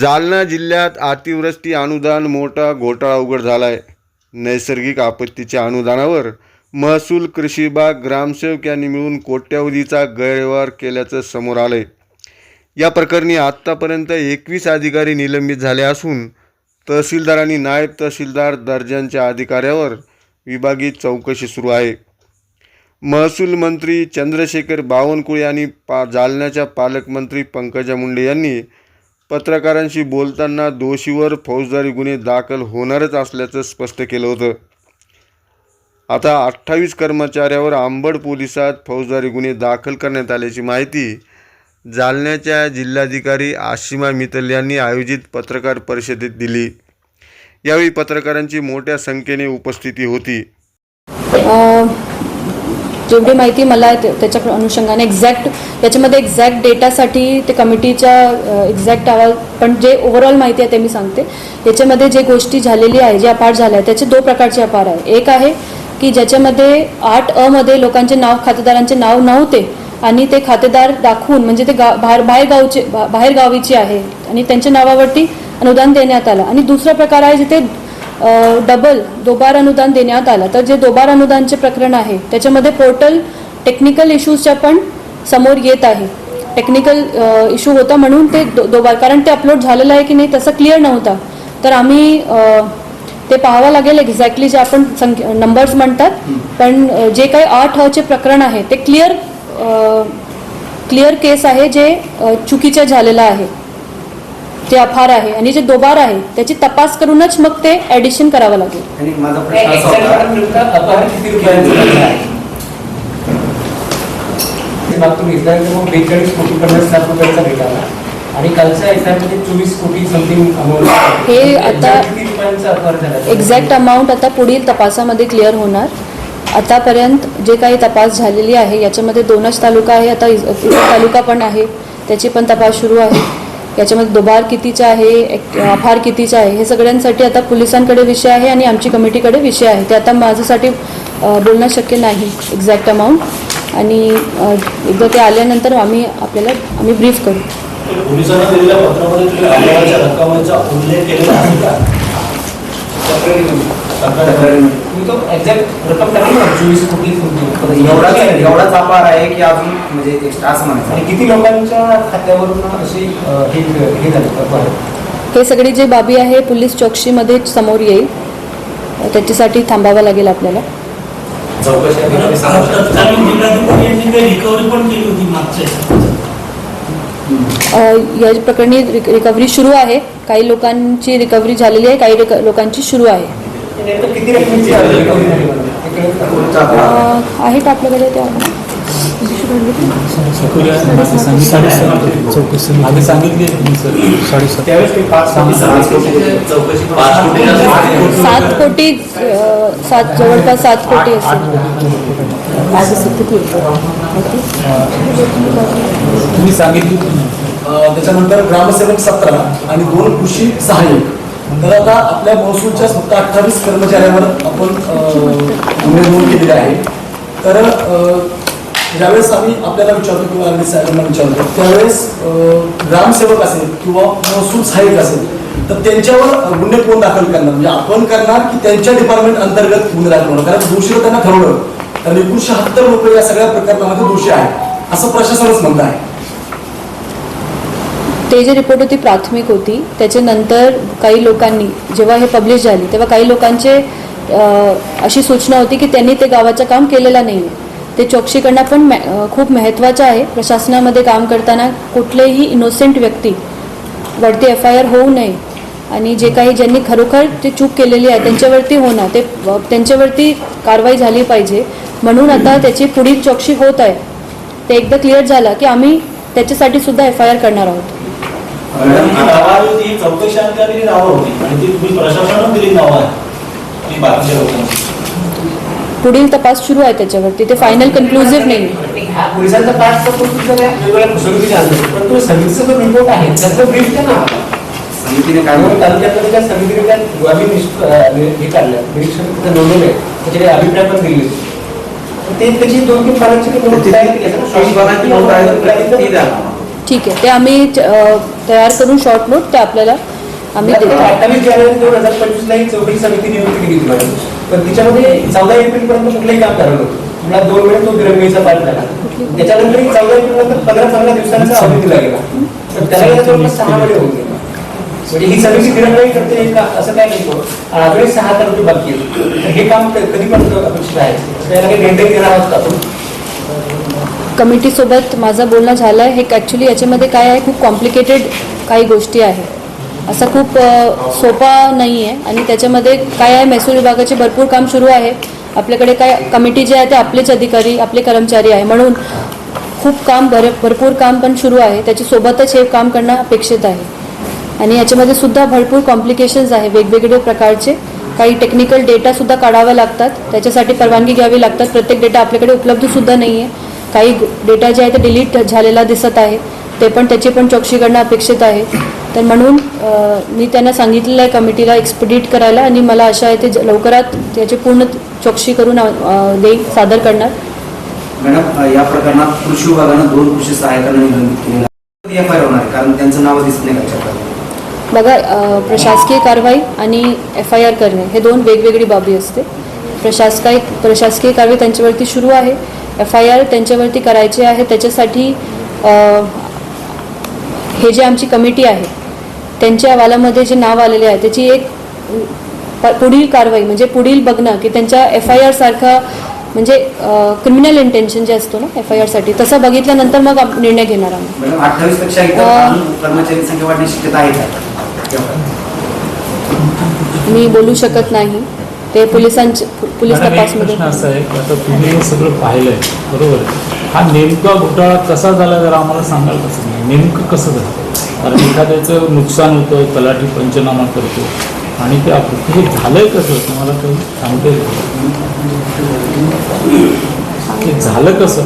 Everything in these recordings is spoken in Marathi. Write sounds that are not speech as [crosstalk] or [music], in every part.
जालना जिल्ह्यात अतिवृष्टी अनुदान मोठा घोटाळा उघड झाला आहे नैसर्गिक आपत्तीच्या अनुदानावर महसूल कृषी विभाग ग्रामसेवक यांनी मिळून कोट्यावधीचा गैरव्यवहार केल्याचं समोर आलं आहे या प्रकरणी आत्तापर्यंत एकवीस अधिकारी निलंबित झाले असून तहसीलदार आणि नायब तहसीलदार दर्जांच्या अधिकाऱ्यावर विभागीय चौकशी सुरू आहे. महसूल मंत्री चंद्रशेखर बावनकुळे आणि पा जालन्याच्या पालकमंत्री पंकजा मुंडे यांनी पत्रकारांशी बोलताना दोषीवर फौजदारी गुन्हे दाखल होणारच असल्याचं स्पष्ट केलं होतं. आता अठ्ठावीस कर्मचाऱ्यावर आंबड पोलिसात फौजदारी गुन्हे दाखल करण्यात आल्याची माहिती जालन्याच्या जिल्हाधिकारी आशिमा मित्तल यांनी आयोजित पत्रकार परिषदेत दिली. यावेळी पत्रकारांची मोठ्या संख्येने उपस्थिती होती. जेवढी माहिती मला त्याच्या अनुषंगाने एक्झॅक्ट याच्यामध्ये एक्झॅक्ट डेटासाठी ते कमिटीच्या एक्झॅक्ट अहवाल पण जे ओव्हरऑल माहिती आहे ते मी सांगते. याच्यामध्ये जे गोष्टी झालेली आहे जे अपार झाल्या आहे त्याचे दोन प्रकारचे अपार आहे. एक आहे की ज्याच्यामध्ये आठ अ मध्ये लोकांचे नाव खातेदारांचे नाव नव्हते आणि ते खातेदार दाखवून म्हणजे ते गा बाहेर बाहेर गावचे बा- बाहेर गावीचे आहे आणि त्यांच्या नावावरती अनुदान देण्यात आलं. आणि दुसरा प्रकार आहे जिथे डबल दोबार अनुदान देण्यात आलं. तर जे दोबार अनुदानचे प्रकरण आहे त्याच्यामध्ये पोर्टल टेक्निकल इश्यूजच्या पण समोर येत आहे. टेक्निकल इश्यू होता म्हणून ते दो- दोबार कारण ते अपलोड झालेलं आहे की नाही तसं क्लिअर नव्हता. तर आम्ही ते पाहावं लागेल एक्झॅक्टली जे आपण संख्या नंबर्स म्हणतात. पण जे काही आठ चे प्रकरण आहे ते क्लिअर क्लिअर केस आहे जे अ, चुकीचं झालेलं आहे. ते अफार आहे आणि जे दोबार आहे त्याची तपास करूनच मग ते ॲडिशन करावं लागेल आणि माझा नाही, प्रश्न असा एक्झॅक्ट होता कारण नेमकं अपहार किती रुपयांचं झालं आहे? ते मागतून घेतला तर मग बेचाळीस कोटी पन्नास लाख रुपयांचा भेटाला आणि कालच्या एक्झॅक्टमध्ये चोवीस कोटी समथिंग हे आता- अपहार झाला एक्झॅक्ट अमाऊंट आता पुढील तपासामध्ये क्लिअर होणार. आतापर्यंत जे काही तपास झालेली आहे याच्यामध्ये दोनच तालुका आहे आता तालुका पण आहे त्याची पण तपास सुरू आहे. याच्यामध्ये दुबार कितीचा आहे अफार कितीचा आहे हे सगळ्यांसाठी आता पोलिसांकडे विषय आहे आणि आमची कमिटीकडे विषय आहे. ते आता माझ्यासाठी बोलणं शक्य नाही एक्झॅक्ट अमाऊंट आणि एकदा ते आल्यानंतर आम्ही आपल्याला आम्ही ब्रीफ करू. आहे का? अजून म्हणजे एक्स्ट्रा असं म्हणायचं. आणि किती लोकांच्या खात्यावरून अशी अ, झालं अपहार हे सगळी जी बाबी आहे पोलीस चौकशीमध्ये समोर येईल. त्याच्यासाठी थांबावं लागेल आपल्याला. चौकशी अधिकारी सांगू शकतात. तत्कालीन जिल्हाधिकारी यांनी काही रिकव्हरी पण केली होती मागच्या ह्याच्यात. अ, या प्रकरणी रिक- रिकव्हरी सुरू आहे काही लोकांची रिकव्हरी झालेली आहे काही लोकांची सुरू आहे नेमकं किती रकमेची रिकव्हरी झाली मला? ते कळत का? पुढचा अ, अपार. आहे का आपल्याकडे त्या मागे सांगितले तुम्ही सात कोटी सात जवळपास सात कोटी तुम्ही सांगितली त्याच्यानंतर ग्रामसेवक सतरा आणि दोन कृषी सहाय्यक. तर आता आपल्या महसूलच्या फक्त अठ्ठावीस कर्मचाऱ्यावर आपण नोंद केलेली आहे. तर ज्यावेळेस आम्ही आपल्याला विचारतो किंवा आम्ही साहेबांना विचारतो त्यावेळेस ग्रामसेवक असेल किंवा महसूल सहाय्यक असेल तर त्यांच्यावर गुन्हे कोण दाखल करणार? म्हणजे आपण करणार की त्यांच्या डिपार्टमेंट अंतर्गत गुन्हे दाखल होणार? कारण दोषी त्यांना ठरवलं. तर एकूण शहात्तर लोक या सगळ्या प्रकरणामध्ये दोषी आहेत. असं प्रशासनच म्हणत आहे. ते जे रिपोर्ट होती प्राथमिक होती त्याच्यानंतर काही लोकांनी जेव्हा हे पब्लिश झाली तेव्हा काही लोकांचे अशी सूचना होती की त्यांनी ते गावाचं काम केलेलं नाही ते चौकशी करणं पण मे- खूप महत्त्वाचं आहे. प्रशासनामध्ये काम करताना कुठलेही इनोसेंट व्यक्ती वरती एफ आय आर होऊ नये. आणि जे काही ज्यांनी खरोखर ते चूक केलेली आहे त्यांच्यावरती होणार ते त्यांच्यावरती कारवाई झाली पाहिजे. म्हणून आता त्याची पुढील चौकशी होत आहे. ते एकदा क्लिअर झालं की आम्ही त्याच्यासाठी सुद्धा एफ आय आर करणार आहोत. चौकशी पुढील तपास सुरू आहे त्याच्यावरती. ते फायनल कन्क्लुझिव्ह नाही. हा पोलिसांचा समितीचा जो रिपोर्ट आहे. त्याचं ब्रीफ द्या ना समितीने काय त्यामुळे म्हणलं? तालुक्यातल्या त्या समितीने त्या आम्ही निष्प- अं, हे काढलं. निरीक्षण तिथं नोंदवले त्याचे अभिप्राय पण दिले ते त्याची दोन तीन पानांची. ठीक आहे. ते आम्ही तयार करून शॉर्ट नोट ते आपल्याला आम्ही देतो. अठ्ठावीस जानेवारी दोन हजार पंचवीसला ही चौकशी समिती नियुक्त केली मॅडम. पण तिच्यामध्ये चौदा एप्रिल पर्यंत कुठलंही काम झालं नव्हतं मला दोन वेळ तो दिरंगाईचा पाठ झाला. त्याच्यानंतर चौदा एप्रिल नंतर पंधरा पंधरा दिवसांचा अवधी दिला गेला. तर त्याला जवळपास सहा वेळ होऊन गेला. म्हणजे ही समिती दिरंगाई करते का असं काय नाही आजही सहा तारखे बाकी आहेत. हे काम क- कधीपर्यंत अपेक्षित आहे? त्याला काही निर्णय घेणार आहोत का आपण? कमिटीसोबत माझं बोलणं झालं. आहे हे ॲक्च्युली याच्यामध्ये काय आहे? खूप कॉम्प्लिकेटेड काही गोष्टी आहेत. असं खूप सोपा नाही आहे आणि त्याच्यामध्ये काय आहे महसूल विभागाचे भरपूर काम सुरू आहे. आपल्याकडे काय कमिटी जे आहे ते आपलेच अधिकारी आपले कर्मचारी आहे. म्हणून खूप काम भर भरपूर काम पण सुरू आहे. त्याच्यासोबतच हे काम करणं अपेक्षित आहे. आणि याच्यामध्ये सुद्धा भरपूर कॉम्प्लिकेशन्स आहे वेगवेगळे प्रकारचे. काही टेक्निकल डेटासुद्धा काढाव्या लागतात. त्याच्यासाठी परवानगी घ्यावी लागतात. प्रत्येक डेटा आपल्याकडे उपलब्धसुद्धा नाही आहे काही डेटा जे आहे ते डिलीट झालेला दिसत आहे. ते पण त्याची पण चौकशी करणं अपेक्षित आहे. तर म्हणून मी त्यांना सांगितलेलं आहे कमिटीला एक्सपिडिट करायला आणि मला आशा आहे ते लवकरात त्याची पूर्ण चौकशी करून देईल सादर करणार. मॅडम या प्रकरणात कृषी विभागानं दोन कृषी सहायकांना निलंबित केलेलं एफ आय आर होणार आहे कारण त्यांचं नाव दिसत नाही त्याच्यात बघा प्रशासकीय कारवाई आणि एफ आय आर करणे हे दोन वेगवेगळी बाबी असते. प्रशासकीय प्रशासकीय कारवाई त्यांच्यावरती सुरू आहे. एफ आय आर त्यांच्यावरती करायची आहे त्याच्यासाठी हे जे आमची कमिटी आहे त्यांच्या अहवालामध्ये जे नाव आलेले आहे त्याची एक पुढील कारवाई म्हणजे पुढील बघणं की त्यांच्या एफ आय आर सारखा म्हणजे क्रिमिनल इंटेन्शन जे असतो ना एफ आय आरसाठी तसं बघितल्यानंतर मग निर्णय घेणार आम्ही. मॅडम अठ्ठावीसपेक्षा इतर अ, अजून कर्मचारी संख्या वाढण्याची शक्यता आहे का? मी बोलू शकत नाही. ते पोलिसांचे पोलीस तपासमध्ये प्रश्न असा आहे की आता तुम्ही हे सगळं पाहिलंय बरोबर हा नेमका घोटाळा कसा झाला जरा आम्हाला सांगाल कसं नेमकं कसं झालं? कारण एखाद्याचं नुकसान होतं तलाठी पंचनामा करतो आणि ते आपण हे झालंय कसं? तुम्हाला काही सांगता येईल का? झालं कसं?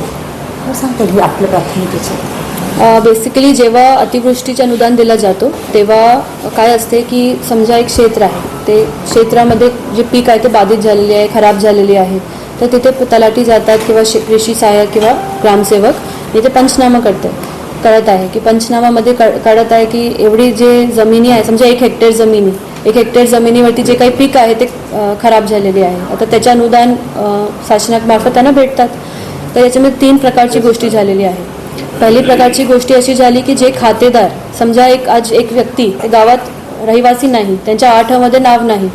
हो, बेसिकली जेव्हा अतिवृष्टीचे अनुदान दिला जातो तेव्हा काय असते की समजा एक क्षेत्र आहे ते क्षेत्रामध्ये जे पीक आहे ते बाधित झालेले आहे खराब झालेली आहे तर तिथे तलाठी जातात किंवा शे- कृषी सहाय्यक किंवा ग्रामसेवक इथे पंचनामा करतात. कळत आहे की पंचनामामध्ये कळ कळत आहे की एवढी जे जमिनी आहे समजा एक हेक्टर जमिनी एक हेक्टर जमिनीवरती जे काही पीक आहे ते खराब झालेले आहे. आता त्याच्या अनुदान शासनामार्फत त्यांना भेटतात. तर याच्यामध्ये तीन प्रकारची गोष्टी झालेली आहे. पहिली प्रकारची गोष्टी अशी झाली की जे खातेदार समजा एक आज एक व्यक्ती गावात रहिवासी नाही त्यांच्या आठमध्ये नाव नाही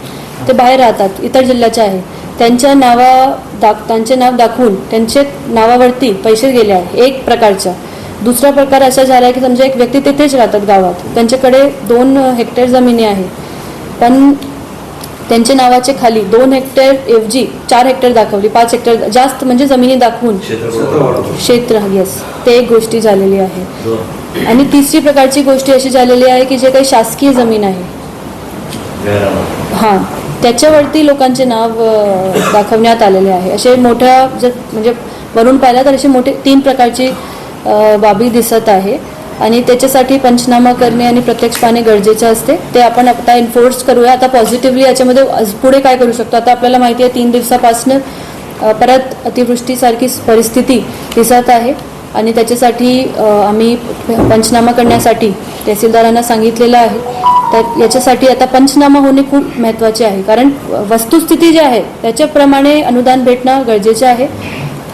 ते बाहेर राहतात इतर जिल्ह्याचे आहे. त्यांच्या नावा दाख त्यांचे नाव दाखवून त्यांचे नावावरती पैसे गेले आहे. एक प्रकारच्या दुसरा प्रकार असा झाला आहे की समजा एक व्यक्ती तिथेच राहतात गावात. त्यांच्याकडे दोन हेक्टर जमिनी आहे पण त्यांच्या नावाचे खाली दोन हेक्टर ऐवजी चार हेक्टर दाखवली. पाच हेक्टर जास्त म्हणजे जमिनी दाखवून क्षेत्र येस ते एक गोष्टी झालेली आहे. आणि तिसरी प्रकारची गोष्टी अशी झालेली आहे की जे काही शासकीय जमीन आहे. हां त्याच्यावरती लोकांचे नाव दाखवण्यात आलेले आहे. असे मोठ्या जर म्हणजे वरून पाहिला तर असे मोठे तीन प्रकारची बाबी दिसत आहे. आणि त्याच्यासाठी पंचनामा करणे आणि प्रत्यक्ष पाहणे गरजेचे असते. ते आपण आता एन्फोर्स करूया. आता पॉझिटिव्हली याच्यामध्ये पुढे काय करू शकतो? आता आपल्याला माहिती आहे तीन दिवसापासून परत अतिवृष्टीसारखी परिस्थिती दिसत आहे. आणि त्याच्यासाठी आम्ही पंचनामा करण्यासाठी तहसीलदारांना सांगितलेलं आहे. तर याच्यासाठी आता पंचनामा होणे खूप महत्त्वाचे आहे. कारण वस्तुस्थिती जी आहे त्याच्याप्रमाणे अनुदान भेटणं गरजेचे आहे.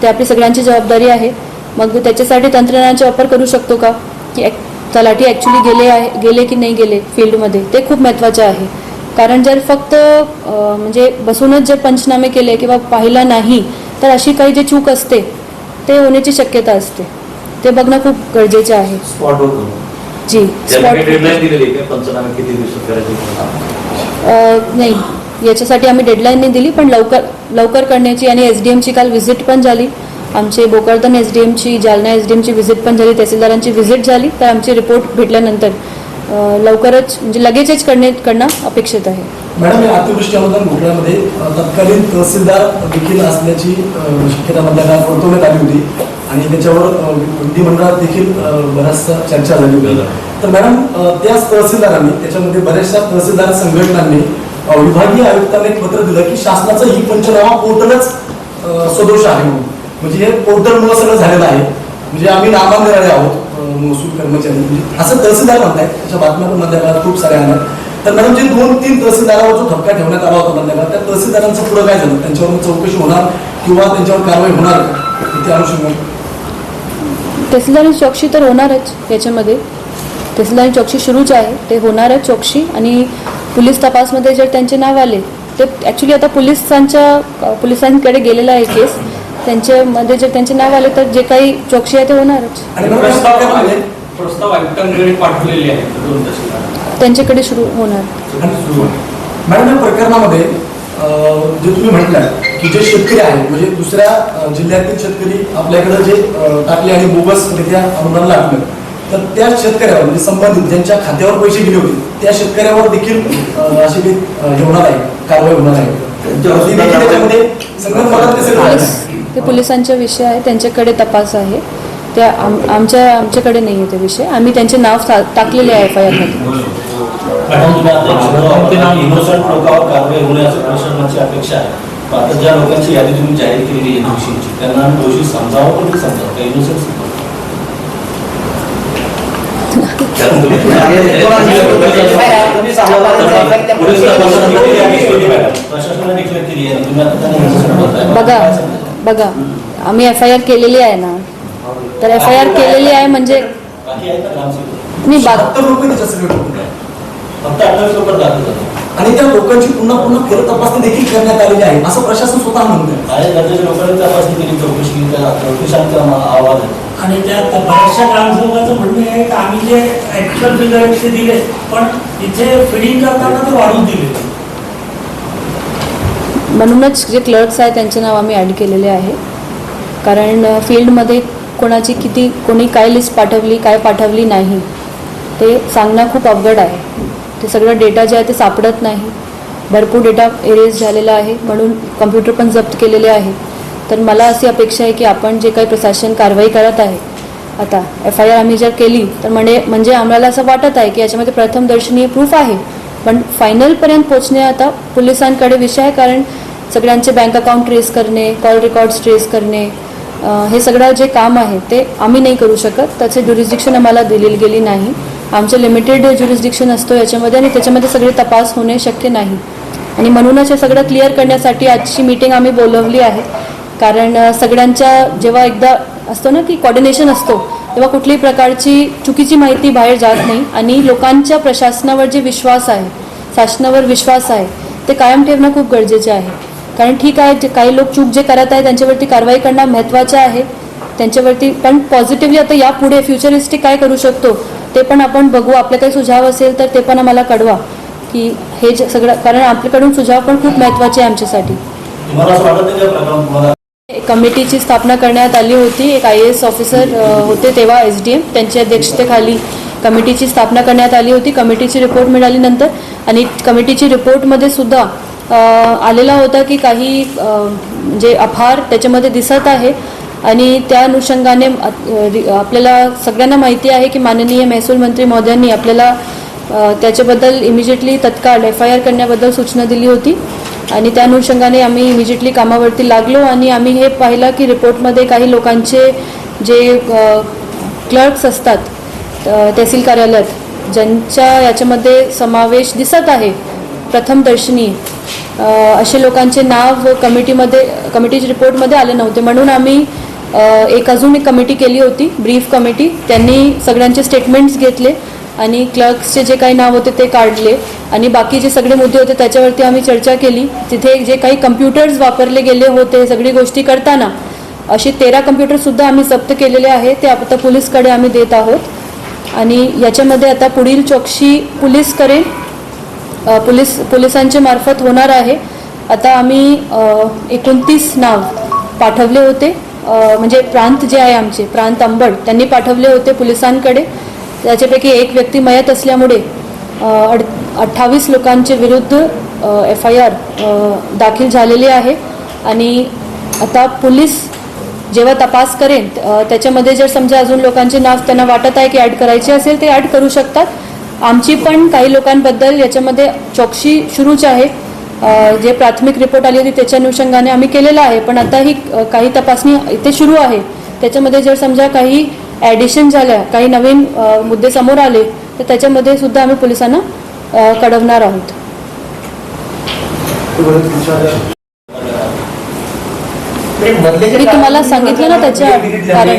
ते आपली सगळ्यांची जबाबदारी आहे. मग त्याच्यासाठी तंत्रज्ञानाचा वापर करू शकतो का? की तलाठी ॲक्च्युली गेले आहे गेले की नाही गेले फील्डमध्ये ते खूप महत्त्वाचं आहे. कारण जर फक्त म्हणजे बसूनच जर पंचनामे केले किंवा पाहिला नाही तर अशी काही जी चूक असते ते होण्याची शक्यता असते. ते बघणं खूप गरजेचे आहे. स्पॉट होतो जी नाही. याच्यासाठी आम्ही डेडलाईन नाही दिली पण लवकर लवकर करण्याची आणि एस डी एमची काल व्हिजिट पण झाली. आमचे बोकळदन एस डी एमची जालना एस डी एमची व्हिजिट पण झाली तहसीलदारांची व्हिजिट झाली. तर आमची रिपोर्ट भेटल्यानंतर लवकरच म्हणजे लगेचच करणे करणं अपेक्षित आहे. मॅडम या अतिवृष्टी अनुदान घोटाळ्यामध्ये अ, तत्कालीन तहसीलदार देखील असल्याची शक्यता काळात वर्तवण्यात आली होती. आणि त्याच्यावर विधिमंडळात देखील बराचसा चर्चा झाली होती. तर मॅडम त्याच तहसीलदारांनी त्याच्यामध्ये बऱ्याचशा तहसीलदार संघटनांनी विभागीय आयुक्तांना एक पत्र दिलं की शासनाचं ही पंचनामा पोर्टलच सदोष आहे म्हणून. म्हणजे हे पोर्टलमुळे सगळं झालेलं आहे. म्हणजे आम्ही नामांतराळे आहोत महसूल कर्मचारी. म्हणजे असं तहसीलदार म्हणतायत त्याच्या बातम्या पण मध्याकाळात खूप साऱ्या आल्या. तर मॅडम जे दोन तीन तहसीलदारावर जो ठपका ठेवण्यात आला होता मध्याकाळात त्या तहसीलदारांचं पुढं काय झालं? त्यांच्यावर चौकशी होणार किंवा त्यांच्यावर कारवाई होणार? त्या अनुषंगाने. तहसीलदारी चौकशी तर होणारच याच्यामध्ये. तहसीलदारी चौकशी सुरूच आहे. ते होणारच चौकशी. आणि पोलीस तपासमध्ये जर त्यांचे नाव आले ते ॲक्च्युली आता पोलिसांच्या पोलिसांकडे गेलेला आहे केस. त्यांच्यामध्ये जर त्यांचे नाव आले तर जे काही चौकशी आहे ते होणारच. आणि मॅडम या प्रस्ताव प्रकरणामध्ये प्रस्ताव आयुक्तांकडे पाठवलेले आहेत दोन तहसीलदार. त्यांच्याकडे सुरू होणार. आणि मॅडम या प्रकरणामध्ये अं, जे तुम्ही म्हटलं की जे शेतकरी आहेत म्हणजे दुसऱ्या अं, जिल्ह्यातील शेतकरी आपल्याकडे जे अं, टाकले आणि बोगसरित्या अनुदान लागलं तर त्या शेतकऱ्यावर म्हणजे संबंधित ज्यांच्या खात्यावर पैसे गेले होते त्या शेतकऱ्यावर देखील अं, अशी काही अं, हे होणार आहे कारवाई होणार आहे. त्यांच्यावर ती सुद्धा देखील कारवाई- त्याच्यामध्ये सगळं मला ते सगळं पोलीस आहे. ते पोलिसांचा विषय आहे त्यांच्याकडे तपास आहे. त्या आम आमच्या आमच्याकडे नाही आहे ते विषय. आम्ही त्यांचे नाव टाकलेले आहे एफ आय आरमध्ये आता ज्या लोकांची यादी तुम्ही जाहीर केलेली आहे दोषींची त्यांना दोषी समजावं पण समजावं. [laughs] बघा? बघा आम्ही एफ आय आर केलेली आहे ना. तर एफ आय आर केलेली आहे म्हणजे झाले आणि त्या लोकांची पुन्हा पुन्हा फेर तपासणी देखील करण्यात आलेली आहे. असं प्रशासन स्वतः लोकांनी तपासणी केली चौकशी त्या चौकशांचा आवाज आहे. आणि त्यात बऱ्याचशा ग्रामसेवकाचं म्हणणं आहे की आम्ही जे ऍक्च्युअल ते दिले पण इथे फिडिंग करताना ते वाढून दिले. म्हणूनच जे क्लर्क्स आहे त्यांचे नाव आम्ही ॲड केलेले आहे. कारण फील्डमध्ये कोणाची किती कोणी काय लिस्ट पाठवली काय पाठवली नाही ते सांगणं खूप अवघड आहे. ते सगळं डेटा जे आहे ते सापडत नाही. भरपूर डेटा एरेज झालेला आहे म्हणून कम्प्युटर पण जप्त केलेले आहे. तर मला अशी अपेक्षा आहे की आपण जे काही प्रशासन कारवाई करत आहे आता एफ आय आर आम्ही जर केली तर म्हणजे म्हणजे आम्हाला असं वाटत आहे की याच्यामध्ये प्रथम दर्शनीय प्रूफ आहे. पण फायनलपर्यंत पोचणे आता पोलिसांकडे विषय आहे कारण सगळ्यांचे बँक अकाउंट ट्रेस करणे कॉल रेकॉर्ड्स ट्रेस करणे हे सगळं जे काम आहे ते आम्ही नाही करू शकत. त्याचे ज्युरिस्डिक्शन आम्हाला दिलेली गेली नाही. आमचं लिमिटेड ज्युरिस्डिक्शन असतो याच्यामध्ये आणि त्याच्यामध्ये सगळे तपास होणे शक्य नाही. आणि म्हणूनच हे सगळं क्लिअर करण्यासाठी आजची मीटिंग आम्ही बोलवली आहे. कारण सगळ्यांच्या जेव्हा एकदा असतो ना की कॉर्डिनेशन असतो तेव्हा कुठल्याही प्रकारची चुकीची माहिती बाहेर जात नाही. आणि लोकांच्या प्रशासनावर जे विश्वास आहे शासनावर विश्वास आहे ते कायम ठेवणं खूप गरजेचे आहे. कारण ठीक आहे जे काही लोक चूक जे करत आहे त्यांच्यावरती कारवाई करणं महत्त्वाचं आहे. त्यांच्यावरती पण पॉझिटिव्हली आता यापुढे फ्युचरिस्टिक काय करू शकतो ते पण आपण बघू. आपले काही सुझाव असेल तर ते पण आम्हाला कळवा. की हे जे सगळं कारण आपल्याकडून सुझाव पण खूप महत्त्वाचे आहे आमच्यासाठी. कमिटीची स्थापना करण्यात आली होती. एक आय ए एस ऑफिसर होते तेव्हा एस डी एम त्यांच्या अध्यक्षतेखाली कमिटीची स्थापना करण्यात आली होती. कमिटीची रिपोर्ट मिळालीनंतर आणि कमिटीची रिपोर्टमध्ये सुद्धा आलेला होता की काही जे म्हणजे अफार त्याच्यामध्ये दिसत आहे. आणि त्या अनुषंगाने आपल्याला सगळ्यांना माहिती आहे की माननीय महसूल मंत्री महोदयांनी आपल्याला त्याच्याबद्दल इमिजिएटली तत्काळ एफ आय आर करण्याबद्दल सूचना दिली होती. आणि त्या अनुषंगाने आम्ही इमिजिएटली कामावरती लागलो आणि आम्ही हे पाहिलं की रिपोर्टमध्ये काही लोकांचे जे क्लर्क्स असतात तहसील कार्यालयात ज्यांच्या याच्यामध्ये समावेश दिसत आहे प्रथमदर्शनी असे लोकांचे नाव कमिटीमध्ये कमिटीच्या रिपोर्टमध्ये आले नव्हते. म्हणून आम्ही एक अजून एक कमिटी केली होती ब्रीफ कमिटी. त्यांनी सगळ्यांचे स्टेटमेंट्स घेतले आणि क्लर्क्सचे जे काही नाव होते ते काढले. आणि बाकी जे सगळे मुद्दे होते त्याच्यावरती आम्ही चर्चा केली. तिथे जे काही कम्प्युटर्स वापरले गेले होते सगळी गोष्टी करताना असे तेरा कम्प्युटरसुद्धा आम्ही जप्त केलेले आहे ते आता पोलीसकडे आम्ही देत आहोत. आणि याच्यामध्ये आता पुढील चौकशी पोलीस करेल. पोलीस पोलिसांच्या मार्फत होणार आहे. आता आम्ही एकोणतीस नाव पाठवले होते. म्हणजे प्रांत जे आहे आमचे प्रांत अंबड त्यांनी पाठवले होते पोलिसांकडे. त्याच्यापैकी एक व्यक्ती मयत असल्यामुळे अड अठ्ठावीस लोकांचे विरुद्ध एफ आय आर दाखल झालेली आहे. आणि आता पोलीस जेव्हा तपास करेन त्याच्यामध्ये जर समजा अजून लोकांचे नाव त्यांना वाटत आहे की ॲड करायचे असेल ते ॲड करू शकतात. आमची पण काही लोकांबद्दल याच्यामध्ये चौकशी सुरूच आहे. जे प्राथमिक रिपोर्ट आली होती त्याच्या अनुषंगाने आम्ही केलेलं आहे. पण आता ही काही तपासणी इथे सुरू आहे. त्याच्यामध्ये जर समजा काही ॲडिशन झाल्या काही नवीन मुद्दे समोर आले तर त्याच्यामध्ये सुद्धा आम्ही पोलिसांना अ, कळवणार आहोत. मी तुम्हाला सांगितलं ना त्याच्या कारण-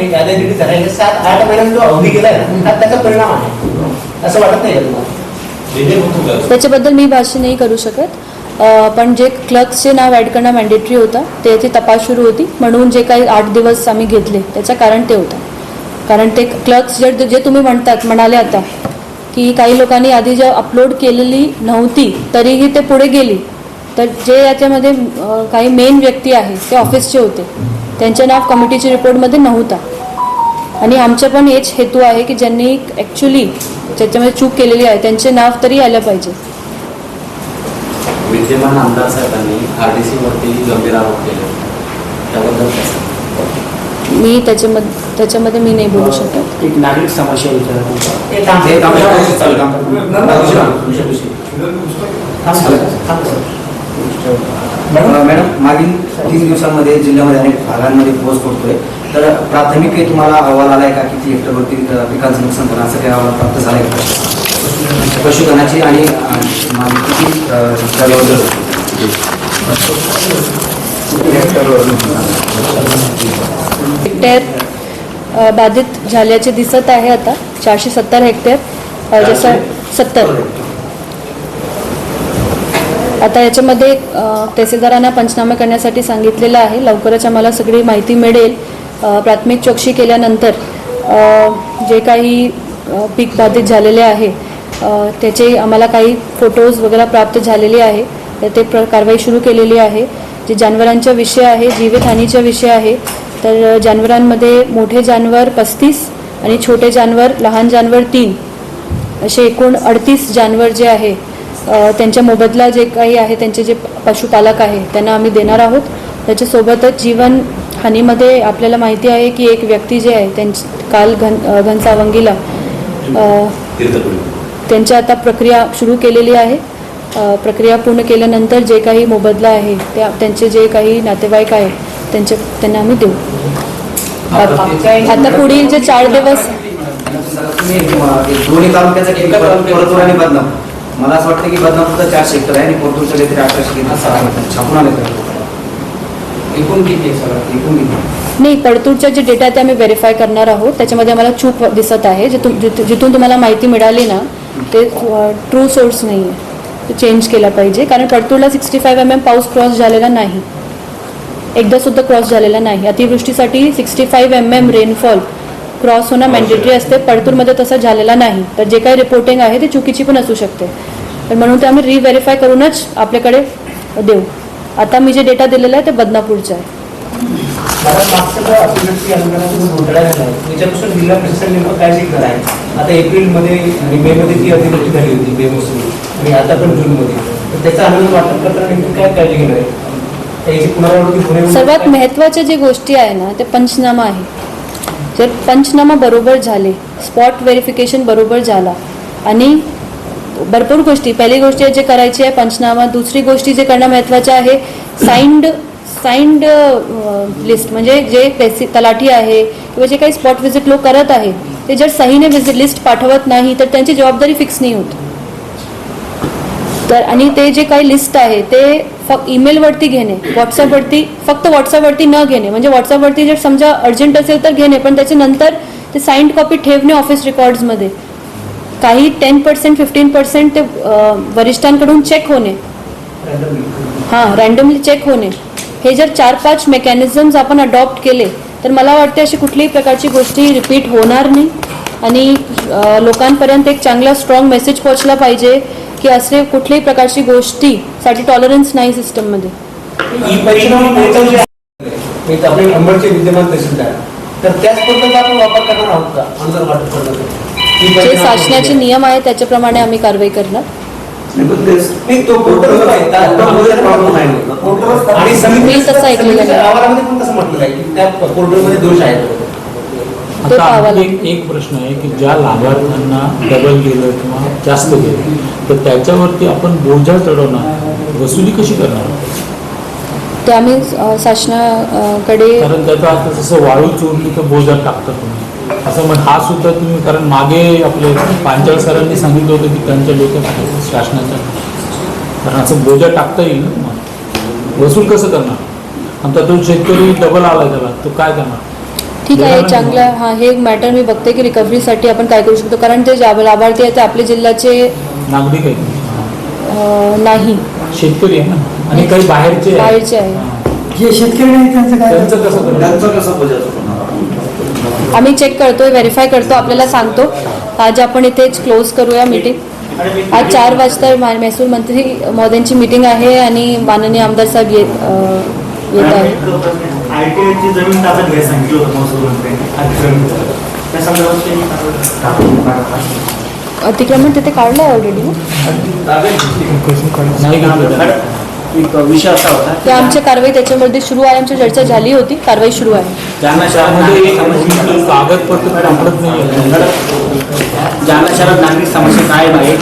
असं वाटत नाही का तुम्हाला? त्याच्याबद्दल मी भाष्य नाही करू शकत. पण जे क्लर्क्सचे नाव ॲड करणं मॅन्डेटरी होतं त्याची तपास सुरू होती. म्हणून जे काही आठ दिवस आम्ही घेतले त्याचं कारण ते होतं. कारण ते क्लर्क्स जे जे तुम्ही म्हणतात म्हणाले आता की काही लोकांनी आधी जे अपलोड केलेली नव्हती तरीही ते पुढे गेली. तर जे याच्यामध्ये काही मेन व्यक्ती आहे ते ऑफिसचे होते. त्यांचे नाव कमिटीच्या रिपोर्टमध्ये नव्हता. आणि आमचा पण हेच हेतू आहे की ज्यांनी ॲक्च्युली ज्याच्यामध्ये चूक केलेली आहे. त्यांचे नाव तरी आलं पाहिजे. विद्यमान आमदार साहेबांनी आर डी सीवरती गंभीर आरोप केले. त्याबद्दल? मी त्याच्यामध्ये त्याच्यामध्ये मी नाही बोलू शकत. एक नागरिक समस्या हे हे मॅडम मागील तीन दिवसांमध्ये जिल्ह्यामध्ये अनेक भागांमध्ये पाऊस पडतोय तर प्राथमिक काही तुम्हाला अहवाल आलाय का? किती हेक्टरवरती पिकांचं नुकसान झालं? असं काही अहवाल प्राप्त झालाय का? पशुधनाची आणि किती हेक्टरवर हेक्टर बाधित झाल्याचे दिसत आहे आता. चारशे सत्तर हेक्टर जसं सत्तर. आता याच्यामध्ये तहसीलदारांना पंचनामे करण्यासाठी सांगितलेलं आहे. लवकरच आम्हाला सगळी माहिती मिळेल. प्राथमिक चौकशी केल्यानंतर जे काही पीक बाधित झालेले आहे त्याचे आम्हाला काही फोटोज वगैरे प्राप्त झालेले आहे. तर ते प्र कारवाई सुरू केलेली आहे. जे जानवरांच्या विषय आहे जीवितहानीचा विषय आहे तर जानवरांमध्ये मोठे जानवर पस्तीस आणि छोटे जानवर लहान जानवर तीन. असे एकूण अडतीस जानवर जे आहे त्यांच्या मोबदला जे काही आहे त्यांचे जे पशुपालक आहे त्यांना आम्ही देणार आहोत त्याच्यासोबतच जीवन हानीमध्ये आपल्याला माहिती आहे की एक व्यक्ती जे आहे त्यांची काल घन घनसावंगीला त्यांच्या त्यांची आता प्रक्रिया सुरू केलेली आहे प्रक्रिया पूर्ण केल्यानंतर जे काही मोबदला आहे त्या त्यांचे जे काही नातेवाईक आहे त्यांचे त्यांना आम्ही देऊ आता पुढील जे चार दिवस मला असं वाटतं की बदनापूरचा चारशे एकर आहे आणि परतूरच्या काहीतरी अठराशे किती सहा हेक्टर छापून आले तर. एकूण किती आहे सगळं? एकूण किती नाही तडतूडच्या जे डेटा आहे ते आम्ही व्हेरीफाय करणार आहोत. त्याच्यामध्ये आम्हाला चूक दिसत आहे. जिथून जिथून जिथून तुम्हाला माहिती मिळाली ना ते ट्रू सोर्स नाही आहे. ते चेंज केला पाहिजे. कारण तडतूडला सिक्स्टी फाईव्ह एम एम पाऊस क्रॉस झालेला नाही. एकदा सुद्धा क्रॉस झालेला नाही. अतिवृष्टीसाठी sixty five M M rainfall cross होणं मॅन्डेटरी असते. पडतूरमध्ये तसं झालेला नाही. तर जे काही रिपोर्टिंग आहे ती चुकीची पण असू शकते. तर म्हणून ते आम्ही रिव्हेरीफाय करूनच आपल्याकडे देऊ. आता मी जे डेटा दिलेला आहे ते बदनापूरचं आहे. आहे त्याच्यापासून जिल्हा प्रशासन नेमकं काय शिकणार आहे? आता एप्रिलमध्ये आणि मे मध्ये ती अतिवृष्टी झाली होती मे मोसमी. आणि आता पण जूनमध्ये. तर त्याचा अनुदान वाटप करताना नेमकी काय काळजी घेणार आहे? त्याची पुनरावृत्ती होणे सर्वात महत्त्वाच्या जे गोष्टी आहे ना ते पंचनामा आहे. तर पंचनामा बरोबर झाले. स्पॉट व्हेरिफिकेशन बरोबर झाला. आणि भरपूर गोष्टी. पहिली गोष्ट जे करायची आहे पंचनामा. दुसरी गोष्टी जे करणं महत्त्वाचं आहे साईंड साईंड लिस्ट म्हणजे जे तहसील तलाठी आहे किंवा जे काही स्पॉट व्हिजिट लोक करत आहे ते जर सहीने व्हिजिट लिस्ट पाठवत नाही तर त्यांची जबाबदारी फिक्स नाही होत. तर आणि ते जे काही लिस्ट आहे ते फक्त ईमेलवरती घेणे व्हॉट्सअपवरती फक्त व्हॉट्सअपवरती न घेणे. म्हणजे व्हॉट्सअपवरती जर समजा अर्जंट असेल तर घेणे पण त्याच्यानंतर ते साईन्ड कॉपी ठेवणे ऑफिस रेकॉर्ड्समध्ये काही टेन पर्सेंट फिफ्टीन पर्सेंट ते वरिष्ठांकडून चेक होणे. हां रँडमली चेक होणे. हे जर चार पाच मेकॅनिझम्स आपण अडॉप्ट केले तर मला वाटते अशी कुठलीही प्रकारची गोष्टी रिपीट होणार नाही. आणि लोकांपर्यंत एक चांगला स्ट्रॉंग मेसेज पोहोचला पाहिजे. की असे कुठल्याही प्रकारची गोष्टीसाठी टॉलरन्स नाही जे आहे, म्हणजे आपले अंबडचे विद्यमान तहसीलदार तर त्याच पोर्टलचा आपण वापर करणार आहोत का? अनुदान वाटप करण्यासाठी जे शासनाचे. नियम आहे त्याच्याप्रमाणे आम्ही कारवाई करणार. मी तसं ऐकलेलं आहे. म्हटलं आहे की त्या पोर्टलमध्ये दोष आहेत ते पाहावं एक एक प्रश्न आहे की ज्या लाभार्थ्यांना डबल गेलं किंवा जास्त गेलं तर त्याच्यावरती आपण बोजा चढवणार वसुली कशी करणार? ते आम्ही अ, शासनाकडे कारण त्याचा आता जसं वाळू चोरली तर बोजा टाकता तुम्ही. असं मग हा सुद्धा तुम्ही कारण मागे आपले पांचाळ सरांनी सांगितलं होतं की त्यांच्या डोक्यात आहे शासनाच्या. कारण असं बोजा टाकता येईल ना तुम्हाला. वसूल कसं करणार? आता तो शेतकरी डबल आला त्याला तो काय करणार? ठीक आहे. चांगलं हां हे मॅटर मी बघते की रिकव्हरीसाठी आपण काय करू शकतो. कारण ते जा- लाभार्थी आहेत ते आपल्या जिल्ह्याचे नागरिक आहे अं, नाही. शेतकरी आहे ना? आणि काही बाहेरचे आहे. बाहेरचे आहे. हां. जे शेतकरी नाही त्यांचं त्यांचं कसं करणार? त्यांचं कसं बजावतो होणार आम्ही चेक करतोय व्हेरीफाय करतो आपल्याला सांगतो. आज आपण इथेच क्लोज करूया मीटिंग आज चार वाजता मा- महसूल मंत्री महोदयांची मीटिंग आहे आणि माननीय आमदार साहेब अं, येत आहे आय टी आयची जमीन ताब्यात घ्यायला सांगितलं होतं महसूल मंत्र्यांनी अतिक्रमण त्या संदर्भात त्यांनी अतिक्रमण तिथे काढलं आहे ऑलरेडी. एक विषय असा होता ते आमची कारवाई त्याच्यामध्ये सुरू आहे आमची चर्चा झाली होती कारवाई सुरू आहे. जालना शहरामध्ये कागदपत्र सापडत नाही जालना शहरात नागरिक समस्या काय आहे?